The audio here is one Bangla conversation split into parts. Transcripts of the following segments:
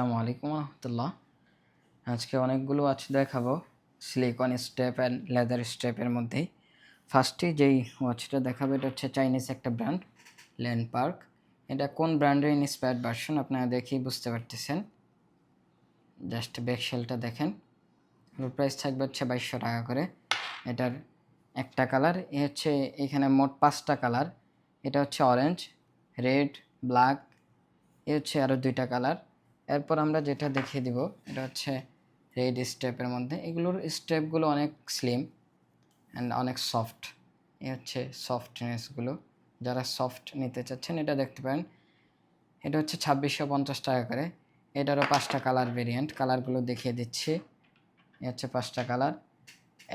আসসালামু আলাইকুম রহমতুল্লাহ। আজকে অনেকগুলো ওয়াচ দেখাবো সিলিকন স্টেপ অ্যান্ড লেদার স্টেপের মধ্যেই। ফার্স্টে যেই ওয়াচটা দেখাবো, এটা হচ্ছে চাইনিজ একটা ব্র্যান্ড ল্যান্ড পার্ক এটা কোন ব্র্যান্ডের ইন্সপায়ার্ড ভার্সন আপনারা দেখেই বুঝতে পারতেছেন। জাস্ট ব্যাকশেলটা দেখেন। প্রাইস থাকবে হচ্ছে বাইশশো টাকা করে। এটার একটা কালার এ হচ্ছে এখানে মোট পাঁচটা কালার এটা হচ্ছে অরেঞ্জ রেড ব্ল্যাক এ হচ্ছে আরও দুইটা কালার এরপর আমরা যেটা দেখিয়ে দিব, এটা হচ্ছে রেড স্টেপের মধ্যে। এগুলোর স্টেপগুলো অনেক স্লিম অ্যান্ড অনেক সফট এ হচ্ছে সফটনেসগুলো যারা সফট নিতে চাচ্ছেন, এটা দেখতে পারেন। এটা হচ্ছে ছাব্বিশশো পঞ্চাশ টাকা করে। এটারও পাঁচটা কালার ভেরিয়েন্ট কালারগুলো দেখিয়ে দিচ্ছি। এ হচ্ছে পাঁচটা কালার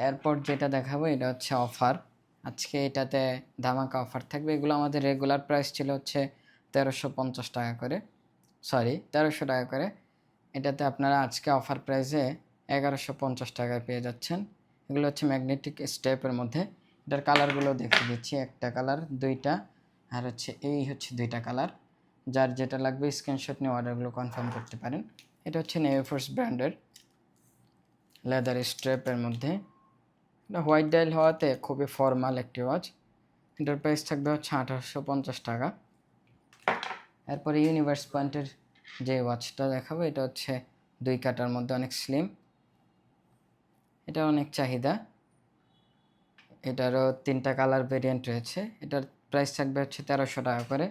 এরপর যেটা দেখাবো, এটা হচ্ছে অফার আজকে এটাতে ধামাকা অফার থাকবে। এগুলো আমাদের রেগুলার প্রাইস ছিল হচ্ছে তেরোশো পঞ্চাশ টাকা করে। সরি, তেরোশো টাকা করে। এটাতে আপনারা আজকে অফার প্রাইসে এগারোশো পঞ্চাশ টাকায় পেয়ে যাচ্ছেন। এগুলো হচ্ছে ম্যাগনেটিক স্টেপের মধ্যে। এটার কালারগুলো দেখে দিচ্ছি, একটা কালার দুইটা। আর হচ্ছে এই হচ্ছে দুইটা কালার যার যেটা লাগবে স্ক্রিনশট নিয়ে অর্ডারগুলো কনফার্ম করতে পারেন। এটা হচ্ছে নেভফোর্স ব্র্যান্ডের লেদার স্ট্রেপের মধ্যে। এটা হোয়াইট ডাইল হওয়াতে খুবই ফর্মাল একটি ওয়াচ এটার প্রাইস থাকবে হচ্ছে আঠারোশো পঞ্চাশ টাকা। এরপরে ইউনিভার্স পয়েন্টের যে ওয়াচটা দেখাবো, এটা হচ্ছে দুই কাটার মধ্যে অনেক স্লিম এটা অনেক চাহিদা। এটারও তিনটা কালার ভেরিয়েন্ট রয়েছে। এটার প্রাইস থাকবে হচ্ছে তেরোশো টাকা করে।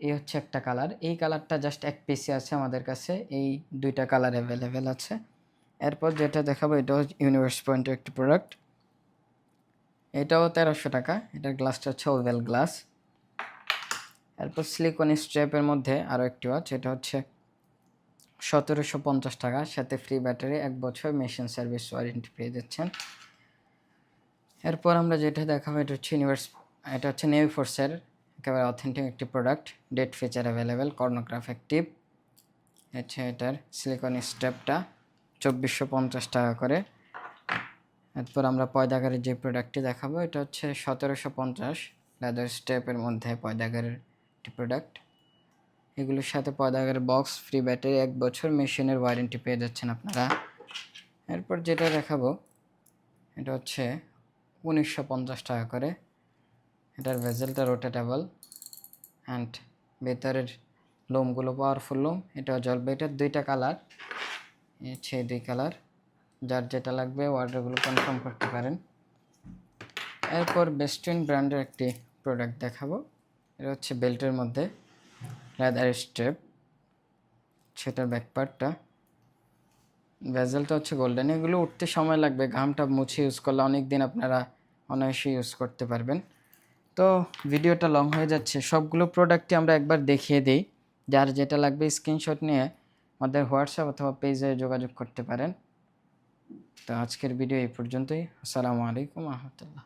এই হচ্ছে একটা কালার এই কালারটা জাস্ট এক পিসি আছে আমাদের কাছে। এই দুইটা কালার অ্যাভেলেবেল আছে। এরপর যেটা দেখাবো এটাও ইউনিভার্স পয়েন্টের একটি প্রোডাক্ট এটাও তেরোশো টাকা। এটার গ্লাসটা হচ্ছে ওভেল গ্লাস এরপর সিলিকন স্ট্র্যাপের মধ্যে আরও একটি ওয়াচ এটা হচ্ছে সতেরোশো পঞ্চাশ টাকা। সাথে ফ্রি ব্যাটারি এক বছর মেশিন সার্ভিস ওয়ারেন্টি পেয়ে যাচ্ছেন। এরপর আমরা যেটা দেখাবো, এটা হচ্ছে ইউনিভার্স এটা হচ্ছে নেভি ফোর্সের একেবারে অথেন্টিক একটি product date feature available chronograph active হচ্ছে এটার সিলিকন স্ট্র্যাপটা চব্বিশশো পঞ্চাশ টাকা করে। এরপর আমরা পয়দাগারের যে প্রোডাক্টটি দেখাবো, এটা হচ্ছে সতেরোশো পঞ্চাশ লেদার স্টেপের মধ্যে পয়দাগারের একটি প্রোডাক্ট এগুলোর সাথে পয়দাগারের বক্স ফ্রি ব্যাটারি এক বছর মেশিনের ওয়ারেন্টি পেয়ে যাচ্ছেন আপনারা। এরপর যেটা দেখাবো, এটা হচ্ছে উনিশশো পঞ্চাশ টাকা করে। এটার ভেজেলটা রোটেটেবল অ্যান্ড ভেতরের লোমগুলো পাওয়ারফুল লোম, এটা জ্বলবে এটার দুইটা কালার হচ্ছে দুই কালার যার যেটা লাগবে অর্ডারগুলো কনফার্ম করতে পারেন। এরপর বেস্টিন ব্র্যান্ডের একটি প্রোডাক্ট দেখাবো। এটা হচ্ছে বেল্টের মধ্যে লেদার স্ট্রেপ সেটার ব্যাকপার্টটা ভেজেলটা হচ্ছে গোল্ডেন এগুলো উঠতে সময় লাগবে, ঘামটা মুছে ইউজ করলে অনেক দিন আপনারা অনায়াসে ইউজ করতে পারবেন। তো ভিডিওটা লং হয়ে যাচ্ছে, সবগুলো প্রোডাক্টই আমরা একবার দেখিয়ে দিই। যার যেটা লাগবে স্ক্রিনশট নিয়ে আমাদের হোয়াটসঅ্যাপ অথবা পেজে যোগাযোগ করতে পারেন। তো আজকের ভিডিও এই পর্যন্তই, আসসালামু আলাইকুম রহমতুল্লাহ